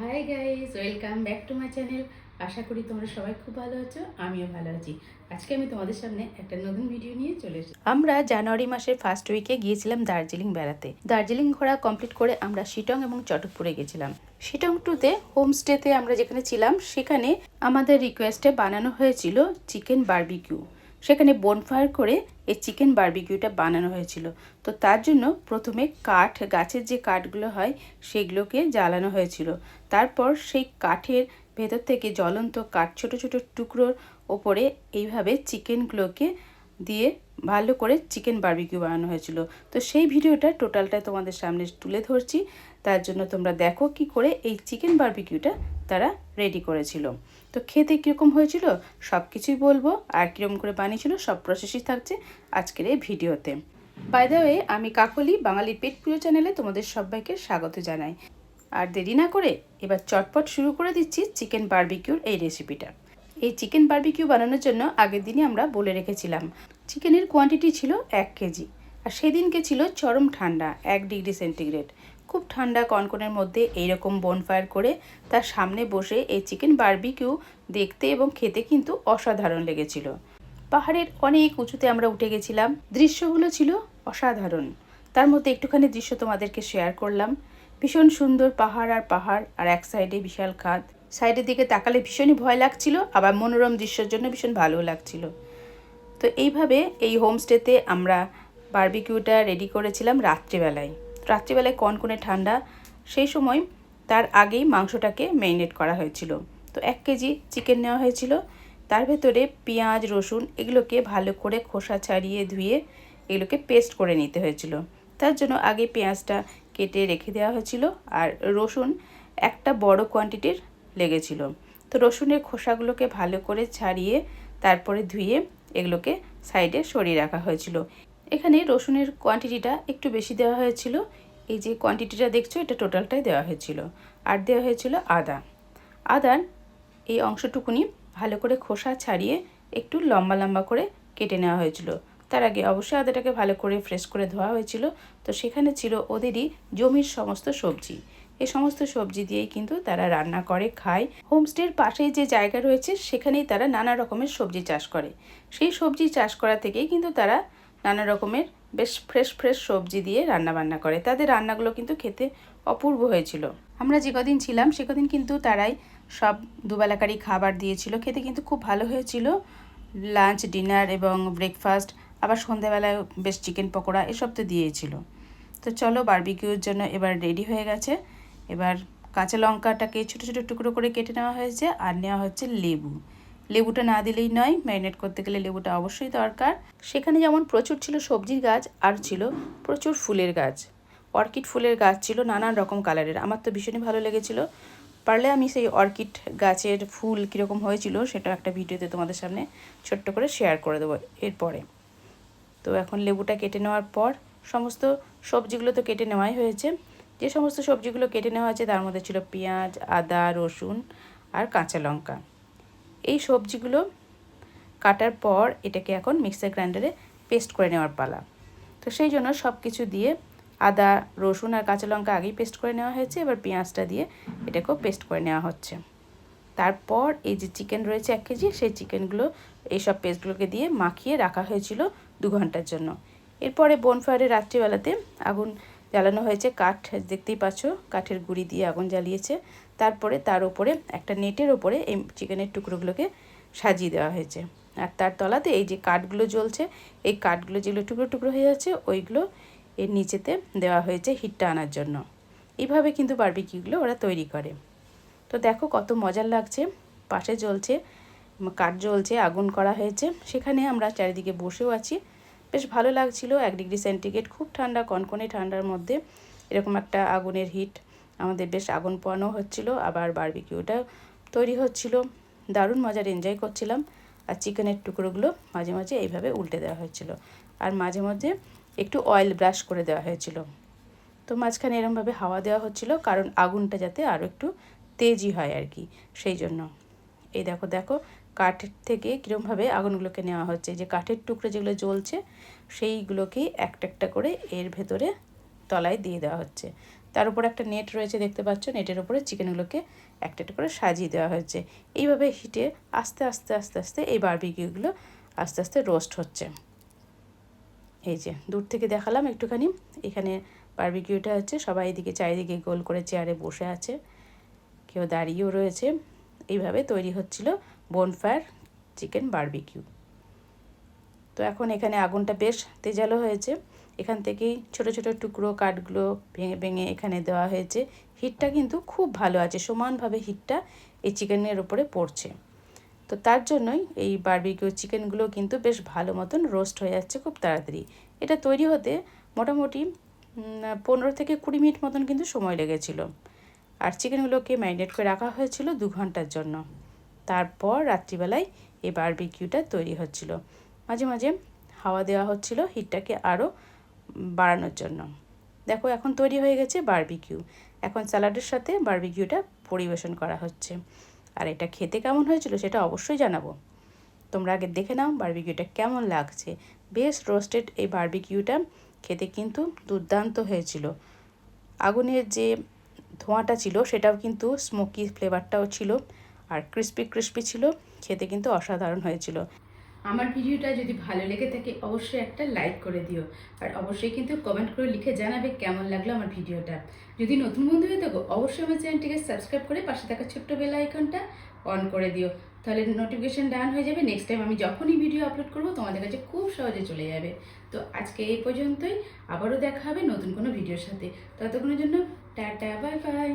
Hi guys welcome back to my channel আশা করি তোমরা সবাই খুব ভালো আছো, আমিও ভালো আছি। আজকে আমি তোমাদের সামনে একটা নতুন ভিডিও নিয়ে চলে এসেছি। আমরা জানুয়ারি মাসের ফার্স্ট উইকে গিয়েছিলাম দার্জিলিং বেড়াতে। দার্জিলিং ঘোরা কমপ্লিট করে আমরা শিটং এবং চটকপুরে গেছিলাম। শিটং টুতে হোমস্টেতে আমরা যেখানে ছিলাম, সেখানে আমাদের রিকোয়েস্টে বানানো হয়েছিল চিকেন বারবিকিউ সেখানে বনফায়ার করে এই চিকেন বার্বিকিউটা বানানো হয়েছিল। তো তার জন্য প্রথমে কাঠ, গাছের যে কাঠগুলো হয় সেগুলোকে জ্বালানো হয়েছিল। তারপর সেই কাঠের ভেতর থেকে জ্বলন্ত কাঠ, ছোট ছোট টুকরোর ওপরে এইভাবে চিকেনগুলোকে দিয়ে ভালো করে চিকেন বারবিকিউ বানানো হয়েছিল। তো সেই ভিডিওটা টোটালটা তোমাদের সামনে তুলে ধরছি। তার জন্য তোমরা দেখো কি করে এই চিকেন বারবিকিউটা তারা রেডি করেছিল। তো খেতে কীরকম হয়েছিল সব কিছুই বলব, আর কীরকম করে বানিয়েছিল সব প্রসেসই থাকছে আজকের এই ভিডিওতে। বাই ওয়ে আমি কাকলি বাঙালির পেট প্রিয় চ্যানেলে তোমাদের সবাইকে স্বাগত জানাই। আর দেরি না করে এবার চটপট শুরু করে দিচ্ছি চিকেন বারবিকিউর এই রেসিপিটা এই চিকেন বারবিকিউ বানানোর জন্য আগের দিনই আমরা বলে রেখেছিলাম চিকেনের কোয়ান্টিটি ছিল এক কেজি আর সেদিনকে ছিল চরম ঠান্ডা, এক ডিগ্রি সেন্টিগ্রেড খুব ঠান্ডা কনকনের মধ্যে এইরকম বনফায়ার করে তার সামনে বসে এই চিকেন বারবিকিউ দেখতে এবং খেতে কিন্তু অসাধারণ লেগেছিল। পাহাড়ের অনেক উঁচুতে আমরা উঠে গেছিলাম। দৃশ্যগুলো ছিল অসাধারণ। তার মধ্যে একটুখানি দৃশ্য তোমাদেরকে শেয়ার করলাম। ভীষণ সুন্দর পাহাড় আর পাহাড়, আর এক সাইডে বিশাল খাদ। সাইডের দিকে তাকালে ভীষণই ভয় লাগছিল, আবার মনোরম দৃশ্যের জন্য ভীষণ ভালো লাগছিল। তো এইভাবে এই হোমস্টেতে আমরা বারবিকিউটা রেডি করেছিলাম রাত্রিবেলায়। রাত্রিবেলায় কনকনে ঠান্ডা, সেই সময় তার আগেই মাংসটাকে ম্যারিনেট করা হয়েছিল। তো এক কেজি চিকেন নেওয়া হয়েছিল। তার ভেতরে পেঁয়াজ, রসুন এগুলোকে ভালো করে খোসা ছাড়িয়ে ধুয়ে এগুলোকে পেস্ট করে নিতে হয়েছিল। তার জন্য আগে পেঁয়াজটা কেটে রেখে দেওয়া হয়েছিল আর রসুন একটা বড় কোয়ান্টিটির লেগেছিল। তো রসুনের খোসাগুলোকে ভালো করে ছাড়িয়ে তারপরে ধুয়ে এগুলোকে সাইডে সরিয়ে রাখা হয়েছিল। এখানে রসুনের কোয়ান্টিটিটা একটু বেশি দেওয়া হয়েছিল। এই যে কোয়ান্টিটিটা দেখছ, এটা টোটালটাই দেওয়া হয়েছিল। আর দেওয়া হয়েছিল আদা। আদার এই অংশটুকুনি ভালো করে খোসা ছাড়িয়ে একটু লম্বা লম্বা করে কেটে নেওয়া হয়েছিল। তার আগে অবশ্যই আদাটাকে ভালো করে ফ্রেশ করে ধোয়া হয়েছিল। তো সেখানে ছিল ওদেরই জমির সমস্ত সবজি। এই সমস্ত সবজি দিয়েই কিন্তু তারা রান্না করে, খায়। হোমস্টের পাশেই যে জায়গা রয়েছে, সেখানেই তারা নানা রকমের সবজি চাষ করে। সেই সবজি চাষ করা থেকেই কিন্তু তারা নানা রকমের বেশ ফ্রেশ ফ্রেশ সবজি দিয়ে রান্না বান্না করে। তাদের রান্নাগুলো কিন্তু খেতে অপূর্ব হয়েছিল। আমরা যে কদিন ছিলাম সে কদিন কিন্তু তারাই সব দুবেলাকারই খাবার দিয়েছিল। খেতে কিন্তু খুব ভালো হয়েছিল। লাঞ্চ, ডিনার এবং ব্রেকফাস্ট, আবার সন্ধ্যাবেলায় বেশ চিকেন পকোড়া এসব তো দিয়েছিল। তো চলো, বারবিকিউর জন্য এবার রেডি হয়ে গেছে। এবার কাঁচা লঙ্কাটাকে ছোটো ছোটো টুকরো করে কেটে নেওয়া হয়েছে আর নেওয়া হচ্ছে লেবু। লেবুটা না দিলেই নয়, ম্যারিনেট করতে গেলে লেবুটা অবশ্যই দরকার। সেখানে যেমন প্রচুর ছিল সবজির গাছ, আর ছিল প্রচুর ফুলের গাছ। অর্কিড ফুলের গাছ ছিল নানান রকম কালারের। আমার তো ভীষণই ভালো লেগেছিল। পারলে আমি সেই অর্কিড গাছের ফুল কীরকম হয়েছিল সেটা একটা ভিডিওতে তোমাদের সামনে ছোট্ট করে শেয়ার করে দেবো এরপরে। তো এখন লেবুটা কেটে নেওয়ার পর সমস্ত সবজিগুলো তো কেটে নেওয়াই হয়েছে। যে সমস্ত সবজিগুলো কেটে নেওয়া হয়েছে তার মধ্যে ছিল পেঁয়াজ, আদা, রসুন আর কাঁচা লঙ্কা। এই সবজিগুলো কাটার পর এটাকে এখন মিক্সার গ্রাইন্ডারে পেস্ট করে নেওয়ার পালা। তো সেই জন্য সব কিছু দিয়ে আদা, রসুন আর কাঁচা লঙ্কা আগেই পেস্ট করে নেওয়া হয়েছে, এবার পেঁয়াজটা দিয়ে এটাকেও পেস্ট করে নেওয়া হচ্ছে। তারপর এই যে চিকেন রয়েছে এক কেজি, সেই চিকেনগুলো এইসব পেস্টগুলোকে দিয়ে মাখিয়ে রাখা হয়েছিল দু ঘণ্টার জন্য। এরপরে বনফায়ারে রাত্রিবেলাতে আগুন জ্বালানো হয়েছে কাঠ, দেখতেই পাচ্ছ, কাঠের গুঁড়ি দিয়ে আগুন জ্বালিয়েছে। তারপরে তার উপরে, একটা নেটের ওপরে এই চিকেনের টুকরোগুলোকে সাজিয়ে দেওয়া হয়েছে। আর তার তলাতে এই যে কাঠগুলো জ্বলছে, এই কাঠগুলো যেগুলো টুকরো টুকরো হয়ে যাচ্ছে, ওইগুলো এর নিচেতে দেওয়া হয়েছে হিটটা আনার জন্য। এইভাবে কিন্তু বারবিকিউগুলো ওরা তৈরি করে। তো দেখো কত মজার লাগছে। পাশে জ্বলছে, কাঠ জ্বলছে, আগুন করা হয়েছে। সেখানে আমরা চারিদিকে বসেও আছি। বেশ ভালো লাগছিল। এক ডিগ্রি সেন্টিগ্রেড, খুব ঠান্ডা, কনকনে ঠান্ডার মধ্যে। এরকম একটা আগুনের হিট আমাদের বেশ আগুন পোয়ানো হচ্ছিল। আবার বারবিকিউটা তৈরি হচ্ছিল। দারুণ মজার এনজয় করছিলাম। আর চিকেনের টুকরোগুলো মাঝে মাঝে এইভাবে উল্টে দেওয়া হয়েছিল আর মাঝে মাঝে একটু অয়েল ব্রাশ করে দেওয়া হয়েছিল। তো মাঝখানে এরমভাবে হাওয়া দেওয়া হচ্ছিল, কারণ আগুনটা যাতে আরও একটু তেজি হয় আর কি, সেই জন্য। এই দেখো দেখো কাঠের থেকে কীরমভাবে আগুনগুলোকে নেওয়া হচ্ছে যে কাঠের টুকরো যেগুলো জ্বলছে সেইগুলোকেই একটা একটা করে এর ভেতরে তলায় দিয়ে দেওয়া হচ্ছে। তার উপর একটা নেট রয়েছে, দেখতে পাচ্ছ, নেটের উপরে চিকেনগুলোকে একটা একটা করে সাজিয়ে দেওয়া হয়েছে। এইভাবে হিটে আস্তে আস্তে আস্তে আস্তে এই বারবিকিউগুলো আস্তে আস্তে রোস্ট হচ্ছে। এই যে দূর থেকে দেখালাম একটুখানি, এখানে বারবিকিউটা হচ্ছে, সবাই এদিকে চারিদিকে গোল করে চেয়ারে বসে আছে, কেউ দাঁড়িয়েও রয়েছে। এইভাবে তৈরি হচ্ছিল বোনফায়ার চিকেন বারবিকিউ তো এখন এখানে আগুনটা বেশ তেজালো হয়েছে। এখান থেকেই ছোট ছোট টুকরো কাঠগুলো ভেঙে ভেঙে এখানে দেওয়া হয়েছে। হিটটা কিন্তু খুব ভালো আছে, সমানভাবে হিটটা এই চিকেনের উপরে পড়ছে। তো তার জন্যই এই বারবিকিউ চিকেনগুলো কিন্তু বেশ ভালো মতন রোস্ট হয়ে যাচ্ছে খুব তাড়াতাড়ি। এটা তৈরি হতে মোটামুটি পনেরো থেকে কুড়ি মিনিট মতন কিন্তু সময় লেগেছিল। আর চিকেনগুলোকে ম্যারিনেট করে রাখা হয়েছিল দু ঘণ্টার জন্য। তারপর রাত্রিবেলায় এই বারবিকিউটা তৈরি হচ্ছিল। মাঝে মাঝে হাওয়া দেওয়া হচ্ছিল হিটটাকে আরও বাড়ানোর জন্য। দেখো, এখন তৈরি হয়ে গেছে বারবিকিউ। এখন স্যালাডের সাথে বারবিকিউটা পরিবেশন করা হচ্ছে। আর এটা খেতে কেমন হয়েছিল সেটা অবশ্যই জানাব। তোমরা আগে দেখে নাও বারবিকিউটা কেমন লাগছে। বেশ রোস্টেড এই বারবিকিউটা খেতে কিন্তু দুর্দান্ত হয়েছিল। আগুনের যে ধোঁয়াটা ছিল সেটাও কিন্তু স্মোকি ফ্লেভারটাও ছিল। আর ক্রিস্পি ক্রিস্পি ছিল, খেতে কিন্তু অসাধারণ হয়েছিল। আমার ভিডিওটা যদি ভালো লেগে থাকে, অবশ্যই একটা লাইক করে দিও। আর অবশ্যই কিন্তু কমেন্ট করে লিখে জানাবে কেমন লাগল আমার ভিডিওটা। যদি নতুন বন্ধু হয়ে থাকো, অবশ্যই আমার চ্যানেলটিকে সাবস্ক্রাইব করে পাশে থাকা ছোট্ট বেল আইকনটা অন করে দিও। তাহলে নোটিফিকেশান ডান হয়ে যাবে নেক্সট টাইম আমি যখনই ভিডিও আপলোড করব, তোমাদের কাছে খুব সহজে চলে যাবে। তো আজকে এই পর্যন্তই, আবারও দেখা হবে নতুন কোনো ভিডিওর সাথে। ততক্ষণের জন্য, টাটা বাই বাই